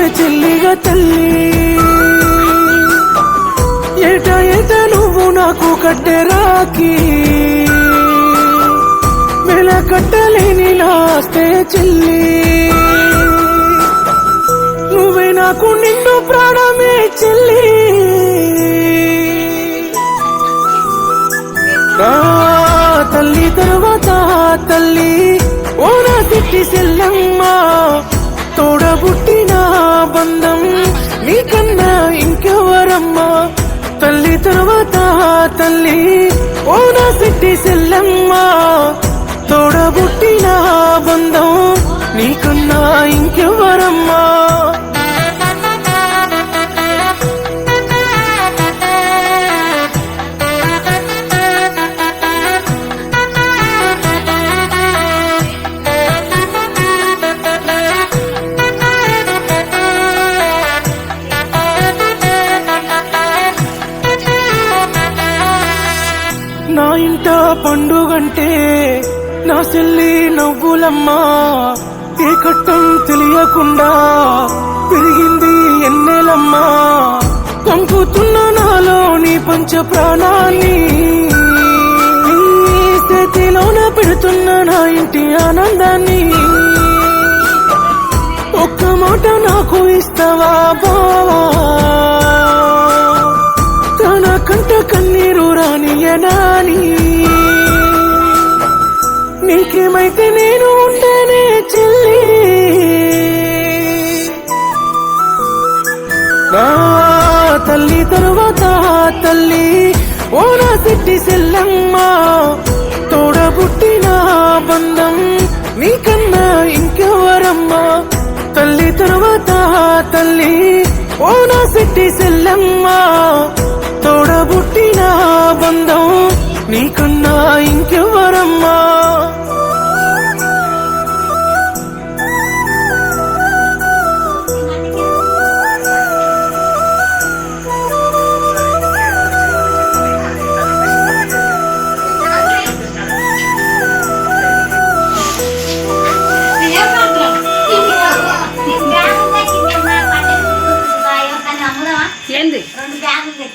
నువ్వే చెల్లిగా తల్లి. ఏట ఏట నువ్వు నాకు కట్టెరాకి మెల కట్టలేని నాస్తే చెల్లి. నువ్వే నాకు నిన్ను ప్రాణమే చెల్లి. తల్లి తరువాత తల్లి ఓ నా తిట్టి సెల్లమ్మా. తోడబుట్టిన బంధం నీకన్నా ఇంకెవరమ్మా? తల్లి తరువాత తల్లి ఓన సెల్లమ్మా సెల్లమ్మ. తోడబుట్టిన నా పండుగంటే నా చెల్లి నవ్వులమ్మా. ఏ కట్టం తెలియకుండా పెరిగింది ఎన్నెలమ్మా. కంపుతున్న నాలోని పంచ ప్రాణాన్ని స్థితిలోన పెడుతున్న నా ఇంటి ఆనందాన్ని. ఒక్క మాట నాకు ఇస్తావా బావా తన కంట కన్నీరు రానియనాని. నీకేమైతే నేను ఉంటేనే చెల్లి. నా తల్లి తరువాత తల్లి ఓ నా సిట్టి సెల్లమ్మ తోడబుట్టిన బంధం నీకన్నా ఇంకెవరమ్మా? తల్లి తరువాత తల్లి ఓ నా సిట్టి సెల్లమ్మ తోడబుట్టిన బంధం నీకన్నా ఇంకెవరమ్మా?